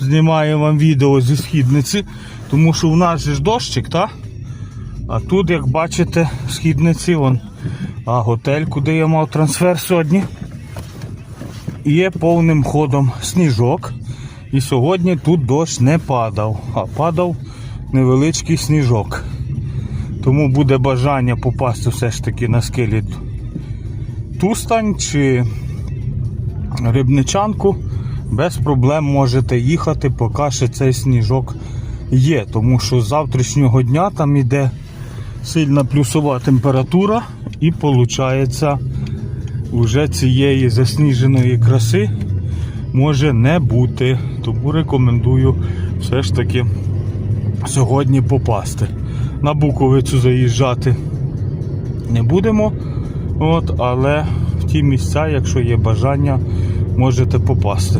Знімаю вам відео зі східниці, тому що в нас же ж дощик, так? А тут, як бачите, в східниці вон, а готель, куди я мав трансфер сьогодні, є повним ходом сніжок. І сьогодні тут дощ не падав, а падав невеличкий сніжок. Тому буде бажання попасти все ж таки на скелі Тустань чи Рибничанку. Без проблем можете їхати, поки ще цей сніжок є. Тому що з завтрашнього дня там йде сильна плюсова температура і виходить вже цієї засніженої краси може не бути. Тому рекомендую все ж таки сьогодні попасти. На Буковицю заїжджати не будемо, от, але в ті місця, якщо є бажання, можете попасти.